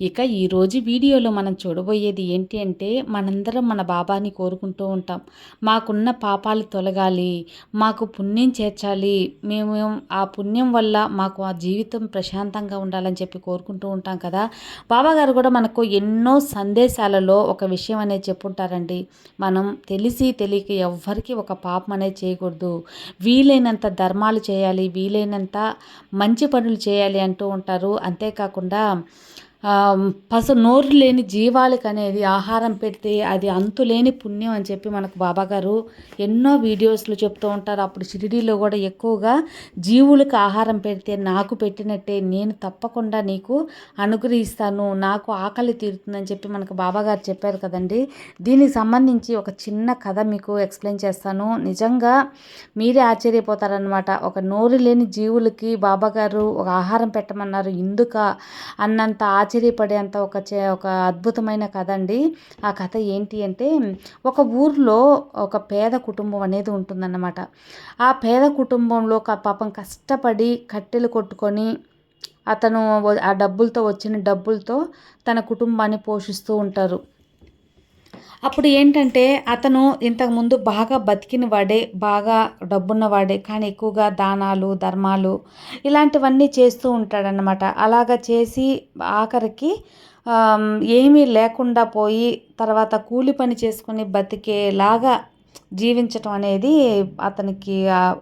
ఇక ఈరోజు వీడియోలో మనం చూడబోయేది ఏంటి అంటే మనందరం మన బాబాని కోరుకుంటూ ఉంటాం. మాకున్న పాపాలు తొలగాలి మాకు పుణ్యం చేర్చాలి మేము ఆ పుణ్యం వల్ల మాకు ఆ జీవితం ప్రశాంతంగా ఉండాలని చెప్పి కోరుకుంటూ ఉంటాం కదా. బాబా గారు కూడా మనకు ఎన్నో సందేశాలలో ఒక విషయం అనేది చెప్పుంటారండి. మనం తెలిసి తెలియక ఎవ్వరికి ఒక పాపం అనేది చేయకూడదు. వీలైనంత ధర్మాలు చేయాలి వీలైనంత మంచి పనులు చేయాలి అంటూ ఉంటారు. అంతేకాకుండా పసు నోరు లేని జీవాలకు అనేది ఆహారం పెడితే అది అంతులేని పుణ్యం అని చెప్పి మనకు బాబాగారు ఎన్నో వీడియోస్లో చెప్తూ ఉంటారు. అప్పుడు షిరిడీలో కూడా ఎక్కువగా జీవులకు ఆహారం పెడితే నాకు పెట్టినట్టే నేను తప్పకుండా నీకు అనుగ్రహిస్తాను నాకు ఆకలి తీరుతుందని చెప్పి మనకు బాబాగారు చెప్పారు కదండి. దీనికి సంబంధించి ఒక చిన్న కథ మీకు ఎక్స్ప్లెయిన్ చేస్తాను. నిజంగా మీరే ఆశ్చర్యపోతారనమాట ఒక నోరు లేని జీవులకి బాబాగారు ఒక ఆహారం పెట్టమన్నారు. ఇందుక అన్నంత ఆశ్చర్యపడేంత ఒక చే ఒక అద్భుతమైన కథ అండి ఆ కథ ఏంటి అంటే ఒక ఊర్లో ఒక పేద కుటుంబం అనేది ఉంటుందన్నమాట. ఆ పేద కుటుంబంలో ఒక పాపం కష్టపడి కట్టెలు కొట్టుకొని అతను ఆ డబ్బులతో వచ్చిన డబ్బులతో తన కుటుంబాన్ని పోషిస్తూ ఉంటారు. అప్పుడు ఏంటంటే అతను ఇంతకుముందు బాగా బతికిన వాడే బాగా డబ్బున్న వాడే కానీ ఎక్కువగా దానాలు ధర్మాలు ఇలాంటివన్నీ చేస్తూ ఉంటాడనమాట అలాగా చేసి ఆఖరికి ఏమీ లేకుండా పోయి తర్వాత కూలి పని చేసుకుని బతికేలాగా జీవించటం అనేది అతనికి ఆ-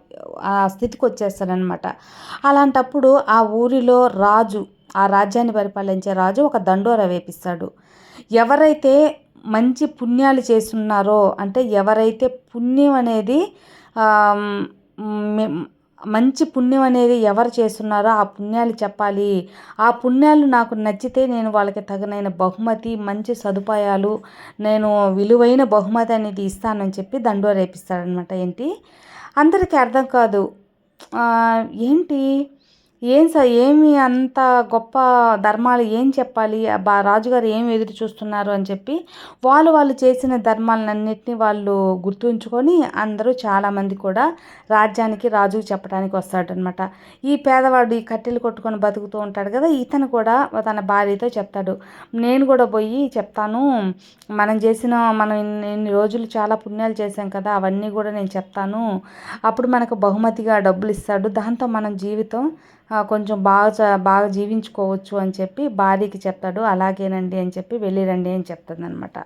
ఆ స్థితికి వచ్చేస్తాడనమాట అలాంటప్పుడు ఆ ఊరిలో రాజు ఆ రాజ్యాన్ని పరిపాలించే రాజు ఒక దండోర వేపిస్తాడు. ఎవరైతే మంచి పుణ్యాలు చేస్తున్నారో అంటే ఎవరైతే పుణ్యం అనేది మంచి పుణ్యం అనేది ఎవరు చేస్తున్నారో ఆ పుణ్యాలు చెప్పాలి. ఆ పుణ్యాలు నాకు నచ్చితే నేను వాళ్ళకి తగినైన బహుమతి మంచి సదుపాయాలు నేను విలువైన బహుమతి అనేది ఇస్తానని చెప్పి దండో రేపిస్తాడనమాట ఏంటి? అందరికీ అర్థం కాదు. ఏంటి? ఏం స ఏమి అంత గొప్ప ధర్మాలు ఏం చెప్పాలి? బా రాజుగారు ఏం ఎదురు చూస్తున్నారు అని చెప్పి వాళ్ళు వాళ్ళు చేసిన ధర్మాలన్నింటినీ వాళ్ళు గుర్తుంచుకొని అందరూ చాలామంది కూడా రాజ్యానికి రాజుకు చెప్పడానికి వస్తాడనమాట ఈ పేదవాడు ఈ కట్టెలు కొట్టుకొని బతుకుతూ ఉంటాడు కదా ఇతను కూడా తన భార్యతో చెప్తాడు. నేను కూడా పోయి చెప్తాను. మనం చేసిన మనం ఇన్ని ఇన్ని రోజులు చాలా పుణ్యాలు చేశాం కదా అవన్నీ కూడా నేను చెప్తాను. అప్పుడు మనకు బహుమతిగా డబ్బులు ఇస్తాడు. దాంతో మనం జీవితం కొంచెం బాగా చ- బాగా జీవించుకోవచ్చు అని చెప్పి భార్యకి చెప్తాడు అలాగేనండి అని చెప్పి వెళ్ళిరండి అని చెప్తుంది అనమాట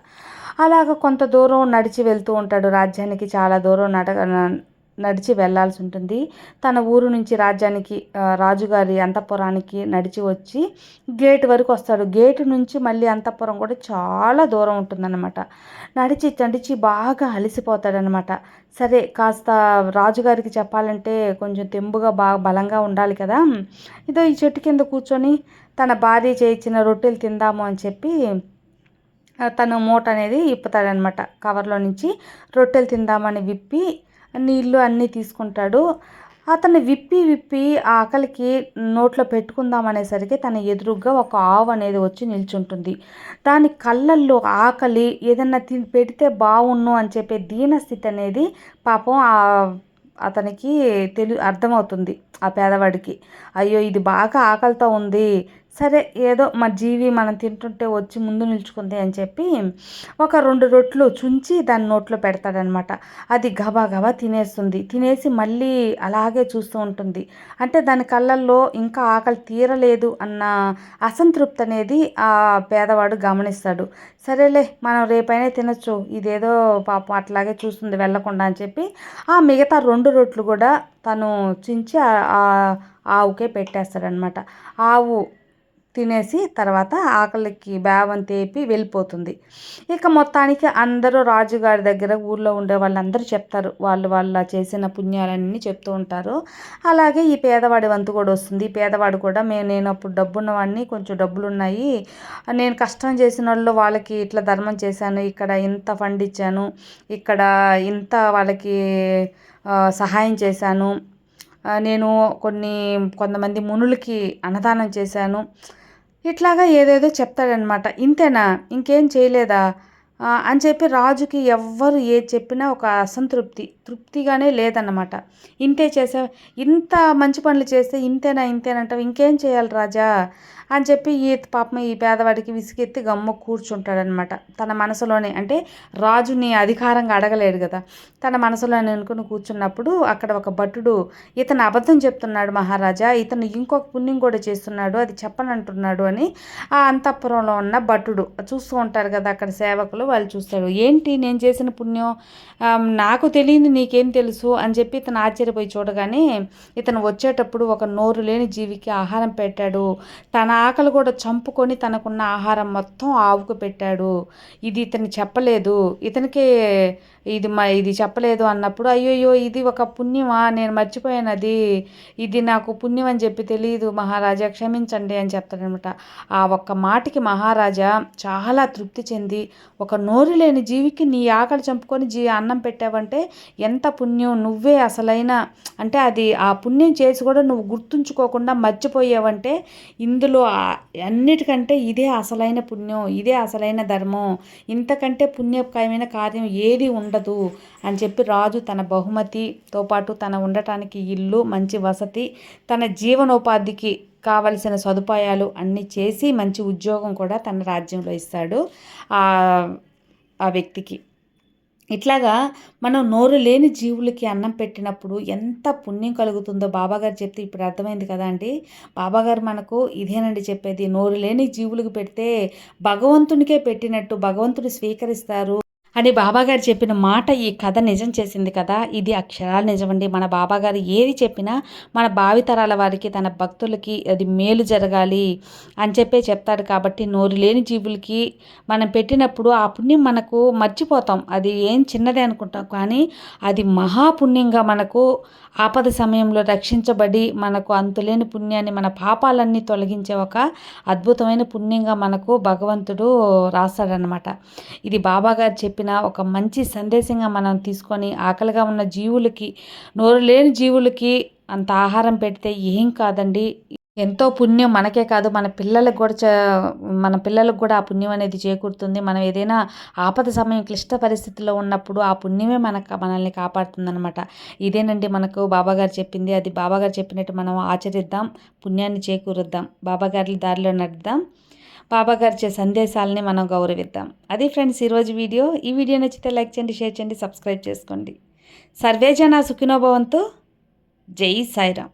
అలాగ కొంత దూరం నడిచి వెళ్తూ ఉంటాడు రాజ్యానికి చాలా దూరం నడ నడిచి వెళ్ళాల్సి ఉంటుంది. తన ఊరు నుంచి రాజ్యానికి రాజుగారి అంతఃపురానికి నడిచి వచ్చి గేట్ వరకు వస్తాడు. గేటు నుంచి మళ్ళీ అంతఃపురం కూడా చాలా దూరం ఉంటుందన్నమాట. నడిచి నడిచి బాగా అలసిపోతాడనమాట సరే కాస్త రాజుగారికి చెప్పాలంటే కొంచెం తెంబుగా బాగా బలంగా ఉండాలి కదా. ఇదో ఈ చెట్టు కింద కూర్చొని తన భార్య చేయించిన రొట్టెలు తిందాము అని చెప్పి తను మూట అనేది ఇప్పుతాడనమాట కవర్లో నుంచి రొట్టెలు తిందామని విప్పి నీళ్ళు అన్నీ తీసుకుంటాడు. అతను విప్పి విప్పి ఆకలికి నోట్లో పెట్టుకుందాం అనేసరికి తన ఎదురుగా ఒక ఆవు అనేది వచ్చి నిల్చుంటుంది. దాని కళ్ళల్లో ఆకలి ఏదన్నా తి పెడితే బాగుండు అని చెప్పే దీనస్థితి అనేది పాపం అతనికి తెలి అర్థమవుతుంది ఆ పేదవాడికి. అయ్యో ఇది బాగా ఆకలితో ఉంది. సరే ఏదో మా జీవి మనం తింటుంటే వచ్చి ముందు నిల్చుకుంది అని చెప్పి ఒక రెండు రొట్లు చుంచి దాని నోట్లో పెడతాడనమాట. అది గబా గబా తినేస్తుంది. తినేసి మళ్ళీ అలాగే చూస్తూ ఉంటుంది. అంటే దాని కళ్ళల్లో ఇంకా ఆకలి తీరలేదు అన్న అసంతృప్తి అనేది ఆ పేదవాడు గమనిస్తాడు. సరేలే మనం రేపైనా తినొచ్చు. ఇదేదో పాపం అట్లాగే చూస్తుంది వెళ్ళకుండా అని చెప్పి ఆ మిగతా రెండు రొట్లు కూడా తను చించి ఆవుకే పెట్టేస్తాడనమాట. ఆవు తినేసి తర్వాత ఆకలికి బేవం తేపి వెళ్ళిపోతుంది. ఇక మొత్తానికి అందరూ రాజుగారి దగ్గర ఊర్లో ఉండే వాళ్ళందరూ చెప్తారు. వాళ్ళు వాళ్ళ చేసిన పుణ్యాలన్నీ చెప్తూ ఉంటారు. అలాగే ఈ పేదవాడి వంతు కూడా వస్తుంది. ఈ పేదవాడు కూడా మేము నేను అప్పుడు డబ్బున్నవాడిని కొంచెం డబ్బులు ఉన్నాయి నేను కష్టం చేసిన వాళ్ళు వాళ్ళకి ఇట్లా ధర్మం చేశాను. ఇక్కడ ఇంత ఫండ్ ఇచ్చాను. ఇక్కడ ఇంత వాళ్ళకి సహాయం చేశాను. నేను కొన్ని కొంతమంది మునులకి అన్నదానం చేశాను. ఇట్లాగా ఏదేదో చెప్తాడనమాట. ఇంతేనా? ఇంకేం చేయలేదా? అని చెప్పి రాజుకి ఎవ్వరు ఏది చెప్పినా ఒక అసంతృప్తి తృప్తిగానే లేదన్నమాట. ఇంతే చేసా ఇంత మంచి పనులు చేస్తే ఇంతేనా ఇంతేనంటావు ఇంకేం చేయాలి రాజా? అని చెప్పి ఈ పాపం ఈ పేదవాడికి విసిగెత్తి గమ్మ కూర్చుంటాడనమాట తన మనసులోనే అంటే రాజుని అధికారంగా అడగలేడు కదా. తన మనసులోనే అనుకుని కూర్చున్నప్పుడు అక్కడ ఒక భటుడు ఇతను అబద్ధం చెప్తున్నాడు మహారాజా ఇతను ఇంకొక పుణ్యం కూడా చేస్తున్నాడు అది చెప్పనంటున్నాడు అని ఆ అంతఃపురంలో ఉన్న భటుడు చూస్తూ ఉంటారు కదా అక్కడ సేవకులు వాళ్ళు చూస్తారు ఏంటి నేను చేసిన పుణ్యం? నాకు తెలియదు నీకేం తెలుసు అని చెప్పి ఇతను ఆశ్చర్యపోయి చూడగానే ఇతను వచ్చేటప్పుడు ఒక నోరు లేని జీవికి ఆహారం పెట్టాడు. తన ఆకలి కూడా చంపుకొని తనకున్న ఆహారం మొత్తం ఆవుకు పెట్టాడు. ఇది ఇతను చెప్పలేదు. ఇతనికి ఇది మా ఇది చెప్పలేదు అన్నప్పుడు అయ్యోయ్యో ఇది ఒక పుణ్యమా? నేను మర్చిపోయాను అది. ఇది నాకు పుణ్యం అని చెప్పి తెలియదు మహారాజా క్షమించండి అని చెప్తాడనమాట ఆ ఒక్క మాటకి మహారాజా చాలా తృప్తి చెంది ఒక నోరు లేని జీవికి నీ ఆకలి చంపుకొని జీ అన్నం పెట్టావంటే ఎంత పుణ్యం? నువ్వే అసలైన అంటే అది ఆ పుణ్యం చేసి కూడా నువ్వు గుర్తుంచుకోకుండా మర్చిపోయావంటే ఇందులో అన్నిటికంటే ఇదే అసలైన పుణ్యం ఇదే అసలైన ధర్మం. ఇంతకంటే పుణ్యకరమైన కార్యం ఏది ఉండదు ఉండదు అని చెప్పి రాజు తన బహుమతితో పాటు తన ఉండటానికి ఇల్లు మంచి వసతి తన జీవనోపాధికి కావలసిన సదుపాయాలు అన్నీ చేసి మంచి ఉద్యోగం కూడా తన రాజ్యంలో ఇస్తాడు ఆ ఆ వ్యక్తికి. ఇట్లాగా మనం నోరు లేని జీవులకి అన్నం పెట్టినప్పుడు ఎంత పుణ్యం కలుగుతుందో బాబాగారు చెప్తే ఇప్పుడు అర్థమైంది కదా అండి. బాబాగారు మనకు ఇదేనండి చెప్పేది నోరు లేని జీవులకు పెడితే భగవంతునికే పెట్టినట్టు భగవంతుడు స్వీకరిస్తారు. అని బాబాగారు చెప్పిన మాట ఈ కథ నిజం చేసింది కదా ఇది అక్షరాలు నిజమండి. మన బాబాగారు ఏది చెప్పినా మన భావితరాల వారికి తన భక్తులకి అది మేలు జరగాలి అని చెప్పే చెప్తాడు కాబట్టి నోరు లేని జీవులకి మనం పెట్టినప్పుడు ఆ పుణ్యం మనకు మర్చిపోతాం. అది ఏం చిన్నదే అనుకుంటాం కానీ అది మహాపుణ్యంగా మనకు ఆపద సమయంలో రక్షించబడి మనకు అంతులేని పుణ్యాన్ని మన పాపాలన్నీ తొలగించే ఒక అద్భుతమైన పుణ్యంగా మనకు భగవంతుడు రాస్తాడనమాట ఇది బాబాగారు చెప్పిన ఒక మంచి సందేశంగా మనం తీసుకొని ఆకలిగా ఉన్న జీవులకి నోరు లేని జీవులకి అంత ఆహారం పెడితే ఏం కాదండి? ఎంతో పుణ్యం మనకే కాదు. మన పిల్లలకు కూడా మన పిల్లలకు కూడా ఆ పుణ్యం అనేది చేకూరుతుంది. మనం ఏదైనా ఆపద సమయం క్లిష్ట పరిస్థితిలో ఉన్నప్పుడు ఆ పుణ్యమే మనకు మనల్ని కాపాడుతుందనమాట ఇదేనండి మనకు బాబాగారు చెప్పింది. అది బాబాగారు చెప్పినట్టు మనం ఆచరిద్దాం పుణ్యాన్ని చేకూరుద్దాం. బాబాగారి దారిలో నడుద్దాం. బాబాగారు ఇచ్చే సందేశాలని మనం గౌరవిద్దాం. అది ఫ్రెండ్స్ ఈరోజు వీడియో. ఈ వీడియో నచ్చితే లైక్ చేయండి షేర్ చేయండి సబ్స్క్రైబ్ చేసుకోండి. సర్వేజన సుఖినోభవంతో జై సాయిరామ్.